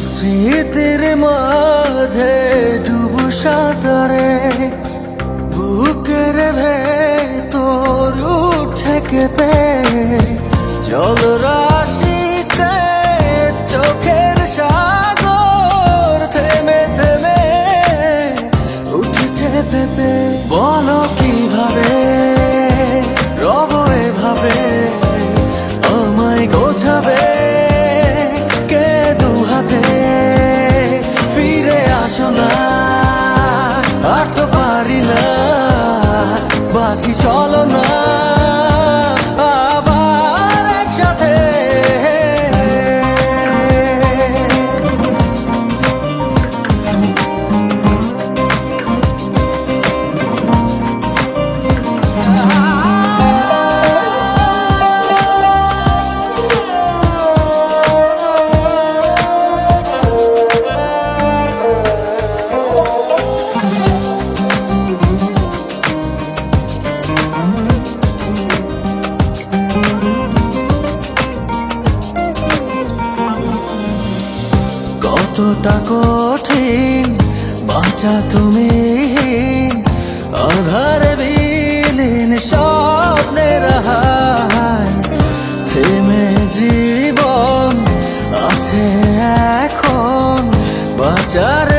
স্মৃতির মাঝে ডুবু সাঁতারে। বুকের ভেতর উঠছে কেঁপে। চলো বাঁচি চলো না আবার কতটা কঠিন? বাঁচা তুমি। আধার বিলীন স্বপ্নের থেমে জীবন আছে এখন। বাঁচার